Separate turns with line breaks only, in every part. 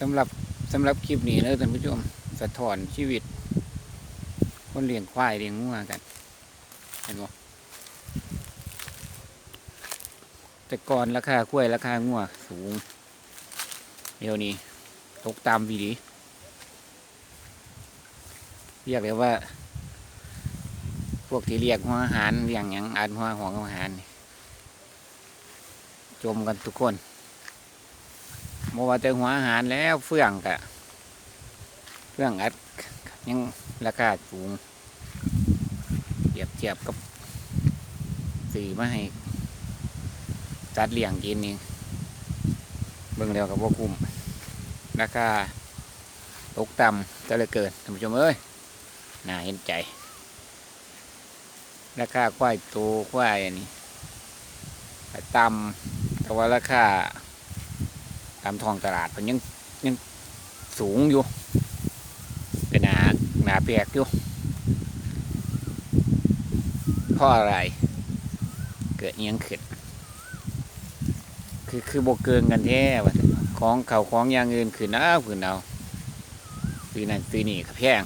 สำหรับสำหรับคลิปนี้นะท่านผู้ชมสะท้อนชีวิต คนเลี้ยงควายเลี้ยงงัวกัน เห็นบ่แต่ก่อนราคากล้วยราคางัวสูง เดี๋ยวนี้ตกตามวีดีเรียกเลยว่า พวกที่เรียกหัวอาหารเรียงอย่างอ่านหัวหัวอาหาร จมกันทุกคน โมว่าแต่หัวอาหารแล้วเฟื่องกะเฟื่องอัดยังราคาสูงเทียบเทียบกับสื่อมาให้จัดเลี้ยงกินนี่เบิ่งแล้วกับว่าคุ้มราคาตกต่ำจะเลยเกินท่านผู้ชมเอ้ยน่าเห็นใจราคาควายโตควายอันนี้ต่ำแต่ว่าราคา ตามท้องตลาดมันยังยังสูงอยู่เป็นหนาหนาเปียกอยู่เพราะอะไร เกิดอิหยังขึ้นคือคือโบเกินกันแท้ว่าของเขาของอย่างอื่นขึ้นเอาขึ้นเอาซื้อนั่นซื้อนี่ก็แพง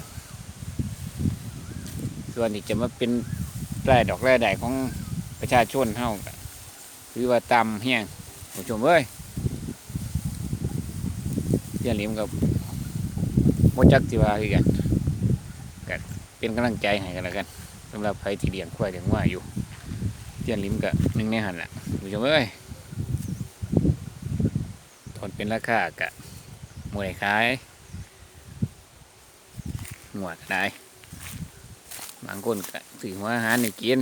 ส่วนที่จะมาเป็นรายดอกรายได้ของประชาชนเฮาก็คือว่าตำแห้งผู้ชมเอ้ย เสียนหลิมกับโมจักสิวาคือกันก็เป็นกำลังใจให้กันแล้วกันสำหรับใครที่เลี้ยงควายเลี้ยงว่าอยู่เสียนหลิมก็หนึ่งในหันละผู้ชมเอ้ยทนเป็นราคากะมวยขายหมวดได้บางคนก็ถือหัวอาหารในกิน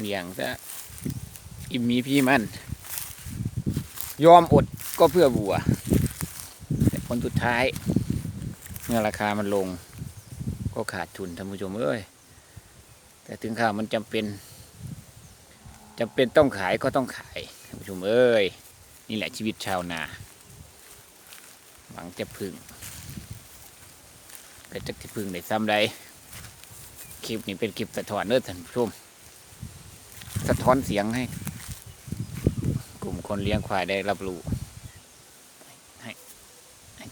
เลี้ยงซะอิ่มมีพี่มัน ยอมอดก็เพื่อบัว ผลสุดท้าย เมื่อราคามันลง ก็ขาดทุนท่านผู้ชมเอ้ยแต่ถึงข่าวมันจำเป็นจำเป็นต้องขายก็ต้องขายท่านผู้ชมเอ้ยนี่แหละชีวิตชาวนา หวังจะพึ่งก็จะที่พึ่งได้ซ้ำใดคลิปนี้เป็นคลิปสะท้อนเด้อท่านผู้ชมสะท้อนเสียงให้ กลุ่มคนเลี้ยงควายได้รับรู้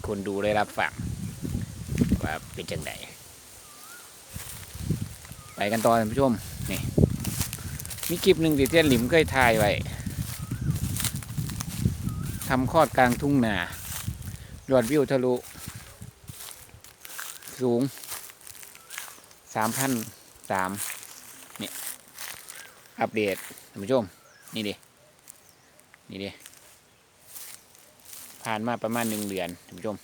คนดูได้รับฟังว่าเป็นจังไดไปกันต่อท่านผู้ชมนี่มีคลิปหนึ่งที่เทียนหลิมเคยถ่ายไว้ทำคลอดกลางทุ่งนายอดวิวทะลุ สูงสามพันสามเนี่ยอัปเดตท่านผู้ชม นี่ดิ นี่ดิ ผ่านมาประมาณหนึ่งเดือนท่านผู้ชม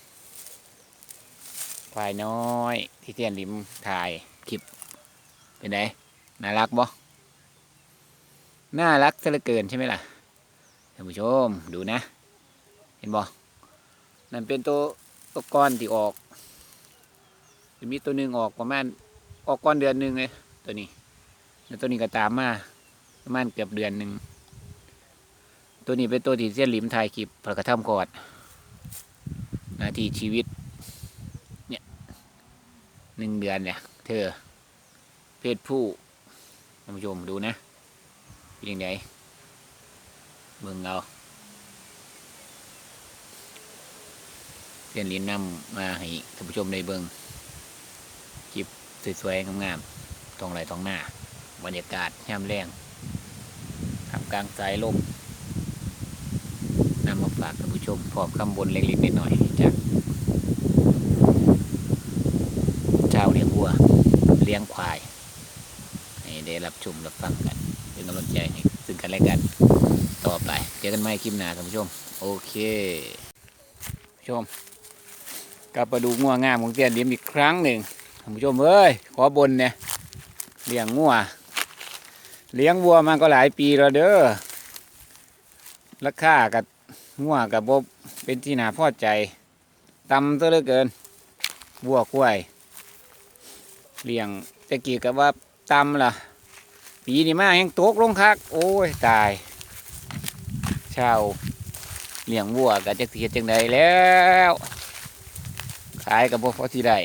ควายน้อยที่เทียนริมถ่ายคลิปเป็นไงน่ารักบ่น่ารักซะเหลือเกินใช่ไหมล่ะท่านผู้ชมดูนะ เห็นบ่นั่นเป็นตัวตัวก้อนที่ออกจะมีตัวหนึ่งออกประมาณออกก่อนเดือนหนึ่งเลยตัวนี้แล้วตัวนี้ก็ตามมาประมาณเกือบเดือนหนึ่งตัวนี้เป็นตัวที่เส้นหลิมถ่ายคลิปพระกระทำกอด นาทีชีวิต เนี่ยหนึ่งเดือนเนี่ย เธอ เพศผู้ท่านผู้ชมดูนะยังไงเบิ่งเอาเส้นลิมนำมาให้ท่านผู้ชมได้เบิ่งสวยๆงามๆตรงไหลตรงหน้า บรรยากาศย่ำแรงทำกลางสายลมาฝากท่านผู้ชมพร้อมคำบนเล็กๆนิดหน่อยจากชาวเลี้ยงวัวเลี้ยงควายให้ได้รับชมรับฟังกันเป็นกำลังใจให้ซึ่งกันและกันต่อไปเจอกันใหม่คลิปหน้าท่านผู้ชม โอเคชมกลับมาดูงัวงามของเตี้ยนเลี้ยมอีกครั้งหนึ่งท่านผู้ชมเอ้ยขอบนเนี่ยเลี้ยงงัวเลี้ยงวัวมาก็หลายปีแล้วเด้อราคากับ งัวกับบเป็นที่นาพอใจตำซะเหลือเกินวัวควายเลี้ยงตะกี้กับว่าตำล่ะ ปีนี้มายังตกลงคัก โอ้ย ตาย ชาวเลี้ยงวัวกับจะเสียจังใดแล้ว ขายกับพวกพอที่ได้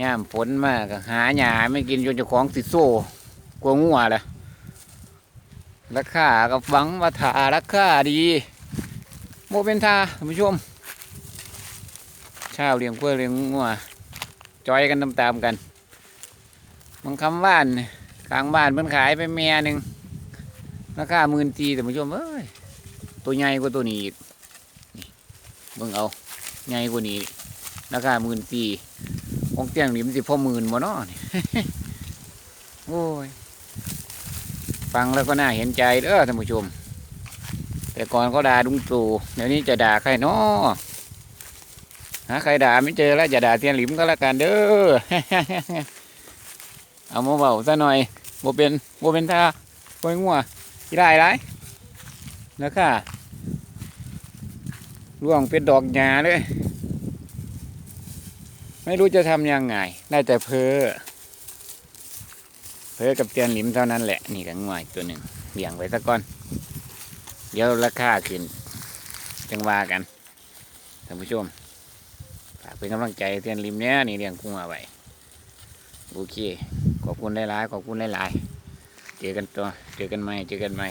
ย่ามฝนมากหาหญ้าไม่กินจนเจ้าของติดโซ่กลัวงัวเลย ราคาก็ฟังว่าถาราคาดีโมเป็นทาท่านผู้ชมชาวเลี้ยงกล้วยเลี้ยงงัวจอยกันตามๆกันบางคำว่านกลางบ้านเพิ่นขายไปแม่หนึ่งราคาหมื่นตีท่านผู้ชมเอ้ยตัวใหญ่กว่าตัวนี้อีกเบิ่งเอาใหญ่กว่านี้ราคาหมื่นตีของเตียงนี่มันสิพอหมื่นบ่เนาะนี่โอ้ย ฟังแล้วก็น่าเห็นใจเด้อท่านผู้ชม แต่ก่อนเขาด่าลุงตู่เดี๋ยวนี้จะด่าใครเนาะหาใครด่าไม่เจอแล้วจะด่าเทียนหลิมก็แล้วกันเด้อเอามาเบาซะหน่อยโบเป็นโบเป็นท่าโบยงัวที่ได้ไรนะค่ะร่วงเป็นดอกหญ้าเลย ไม่รู้จะทำยังไง ได้แต่เพ้อ เพื่อกับเตียนหลิมเท่านั้นแหละ นี่ก็ง่วยตัวหนึ่งเบี่ยงไว้สักก้อน เดี๋ยวราคาขึ้น จังว่ากันท่านผู้ชมฝากเป็นกำลังใจเตียนลิมเนี้ยนี่เลี้ยงกุ้งเอาไว้โอเค ขอบคุณหลายๆขอบคุณหลายๆเจอกันตัว เจอกันใหม่ เจอกันใหม่